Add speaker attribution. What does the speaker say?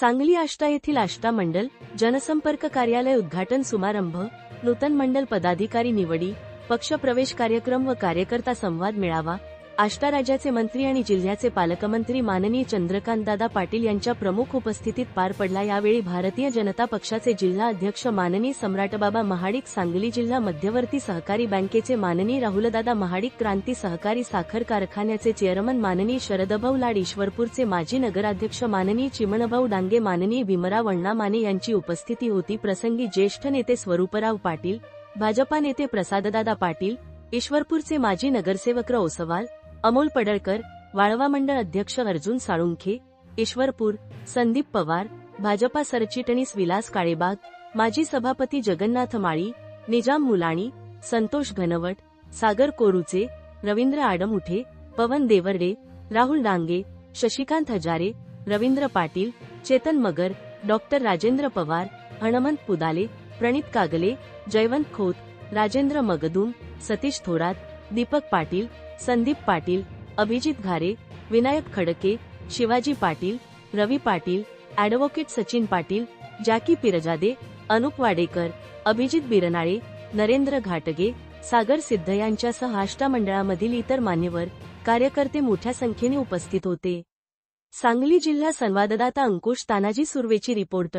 Speaker 1: सांगली आष्टा येथील आष्टा मंडल जनसंपर्क कार्यालय उद्घाटन समारंभ नूतन मंडल पदाधिकारी निवडी पक्ष प्रवेश कार्यक्रम व कार्यकर्ता संवाद मेळावा आष्टा राज्याचे मंत्री आणि जिल्ह्याचे पालकमंत्री माननीय चंद्रकांतदादा पाटील यांच्या प्रमुख उपस्थितीत पार पडला. यावेळी भारतीय जनता पक्षाचे जिल्हा अध्यक्ष माननीय सम्राटबाबा महाडिक सांगली जिल्हा मध्यवर्ती सहकारी बँकेचे माननीय राहुलदादा महाडिक क्रांती सहकारी साखर कारखान्याचे चेअरमन माननीय शरदभाऊ लाड ईश्वरपूरचे माजी नगराध्यक्ष माननीय चिमणभाऊ डांगे माननीय भीमराव अण्णा माने यांची उपस्थिती होती. प्रसंगी ज्येष्ठ नेते स्वरूपराव पाटील भाजपा नेते प्रसाददादा पाटील ईश्वरपूरचे माजी नगरसेवक र ओसवाल अमोल पडळकर वाळवा मंडळ अध्यक्ष अर्जुन साळुंखे ईश्वरपूर संदीप पवार भाजपा सरचिटणीस विलास काळेबाग माजी सभापती Jagannath Mali Nizam Mulani Santosh Ghanwat Sagar Koruche Ravindra Admuthe Pawan Deverde Rahul Dange Shashikant Hazare Ravindra Patil Chetan Magar doctor Rajendra Pawar Hanmant Pudale Pranit Kagale Jaywant Khot Rajendra Magdum Satish Thorat Deepak Patil Sandeep Patil Abhijit Ghare Vinayak Khadke Shivaji Patil Ravi Patil advocate Sachin Patil Jackie Pirjade Anup Wadekar Abhijit Birnale Narendra घाटगे सागर सिद्ध यांच्यासह आष्टा मंडळामधील इतर मान्यवर कार्यकर्ते मोठ्या संख्येने उपस्थित होते. सांगली जिल्हा संवाददाता अंकुश तानाजी सुर्वेची रिपोर्ट